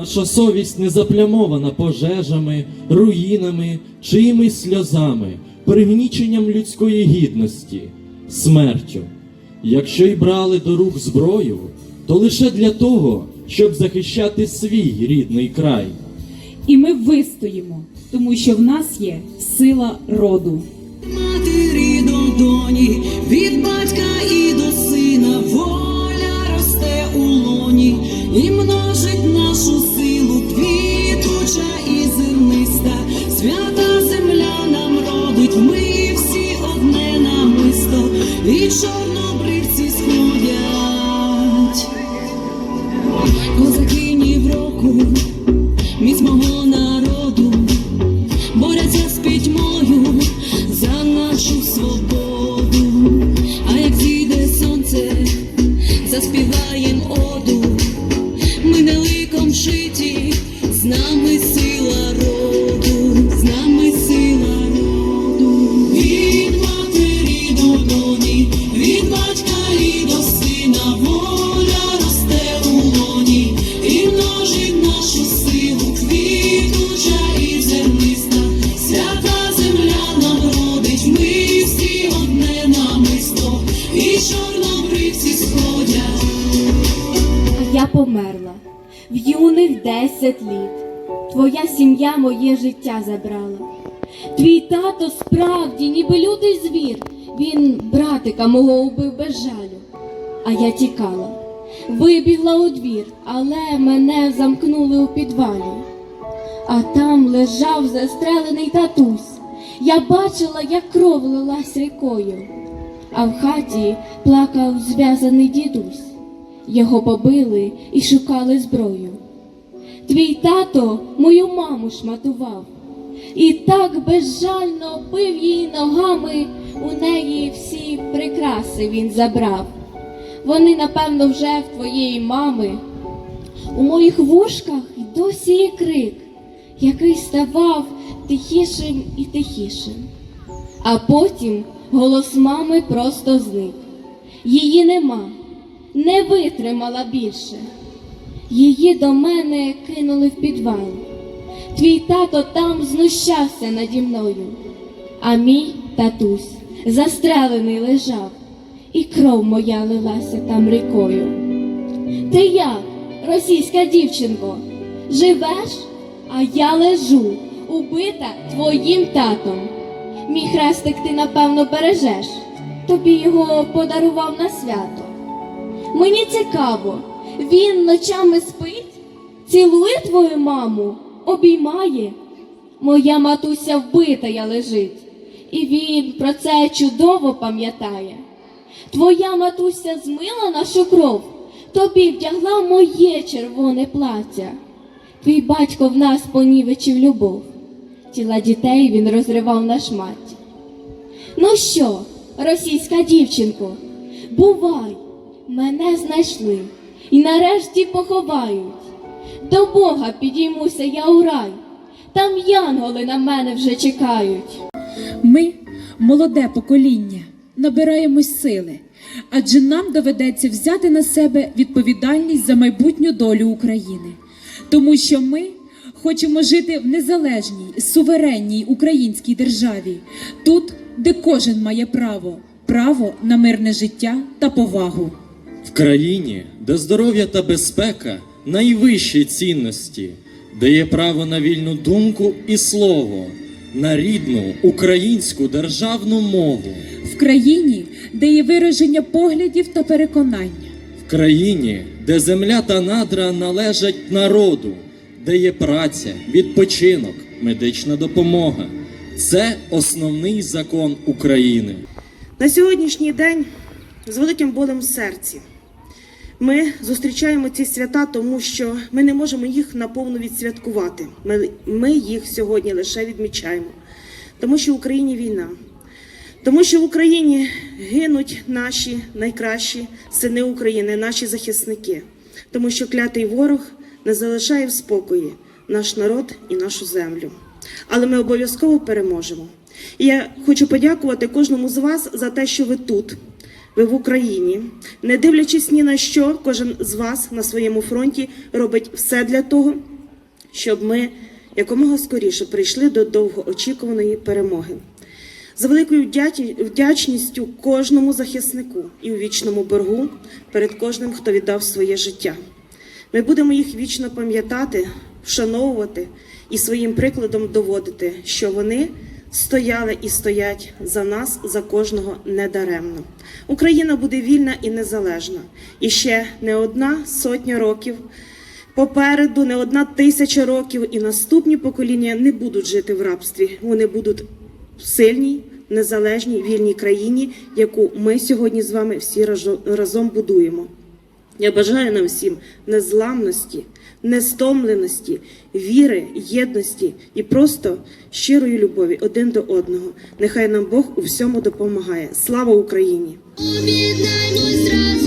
Наша совість не заплямована пожежами, руїнами, чиїмись сльозами, пригніченням людської гідності, смертю. Якщо й брали до рук зброю, то лише для того, щоб захищати свій рідний край. І ми вистоїмо, тому що в нас є сила роду. Матері до доні, від батька і до сина, воля росте у лоні, і множить нашу і чорнобривці десять літ. Твоя сім'я моє життя забрала. Твій тато справді, ніби лютий звір. Він братика мого убив без жалю. А я тікала, вибігла у двір, але мене замкнули у підвалі. А там лежав застрелений татусь. Я бачила, як кров лилась рікою, а в хаті плакав зв'язаний дідусь. Його побили і шукали зброю. Твій тато мою маму шматував, і так безжально бив її ногами, у неї всі прикраси він забрав. Вони, напевно, вже в твоєї мами. У моїх вушках й досі є крик, який ставав тихішим і тихішим. А потім голос мами просто зник. Її нема, не витримала більше. Її до мене кинули в підвал. Твій тато там знущався наді мною, а мій татусь застрелений лежав, і кров моя лилася там рікою. Ти як, російська дівчинко, живеш, а я лежу, убита твоїм татом. Мій хрестик ти, напевно, бережеш, тобі його подарував на свято. Мені цікаво, він ночами спить, цілує твою маму, обіймає. Моя матуся вбитая лежить, і він про це чудово пам'ятає. Твоя матуся змила нашу кров, тобі вдягла моє червоне плаття. Твій батько в нас понівечив любов, тіла дітей він розривав на шматі. Ну що, російська дівчинко, бувай, мене знайшли і нарешті поховають. До Бога підіймуся я у рай, там янголи на мене вже чекають. Ми, молоде покоління, набираємось сили, адже нам доведеться взяти на себе відповідальність за майбутню долю України, тому що ми хочемо жити в незалежній, суверенній українській державі, тут, де кожен має право, право на мирне життя та повагу. В країні, де здоров'я та безпека найвищі цінності, де є право на вільну думку і слово, на рідну українську державну мову, В країні, де є вираження поглядів та переконання. в країні, де земля та надра належать народу, де є праця, відпочинок, медична допомога. Це основний закон України. На сьогоднішній день з великим болем в серці ми зустрічаємо ці свята, тому що ми не можемо їх наповну відсвяткувати. Ми, ми їх сьогодні лише відмічаємо, тому що в Україні війна, тому що в Україні гинуть наші найкращі сини України, наші захисники, тому що клятий ворог не залишає в спокої наш народ і нашу землю. Але ми обов'язково переможемо. І я хочу подякувати кожному з вас за те, що ви тут. Ви в Україні, не дивлячись ні на що, кожен з вас на своєму фронті робить все для того, щоб ми якомога скоріше прийшли до довгоочікуваної перемоги. За великою вдячністю кожному захиснику і у вічному боргу перед кожним, хто віддав своє життя. Ми будемо їх вічно пам'ятати, вшановувати і своїм прикладом доводити, що вони стояли і стоять за нас, за кожного недаремно. Україна буде вільна і незалежна. І ще не одна сотня років попереду, не одна тисяча років, і наступні покоління не будуть жити в рабстві. Вони будуть сильній, незалежній, вільній країні, яку ми сьогодні з вами всі разо- разом будуємо. Я бажаю нам всім незламності, нестомленості, віри, єдності і просто щирої любові один до одного. Нехай нам Бог у всьому допомагає. Слава Україні! Об'єднаймось разом,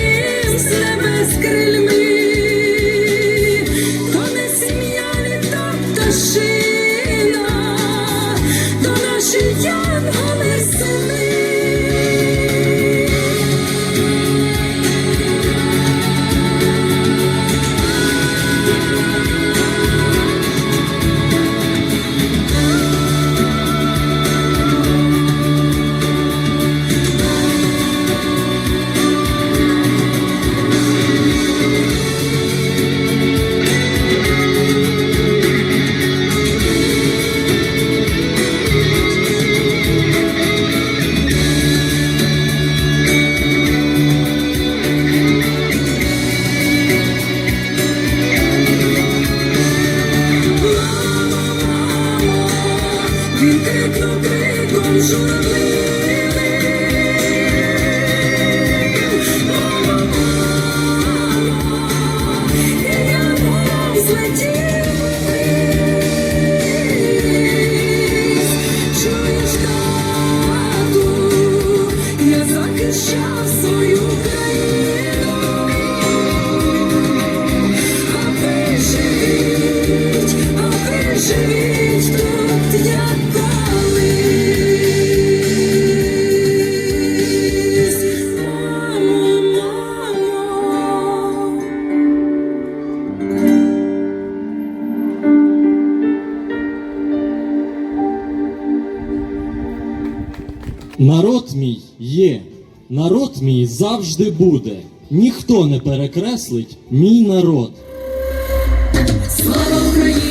махає їм з Народ мій є, народ мій завжди буде. Ніхто не перекреслить мій народ. Слава Україні!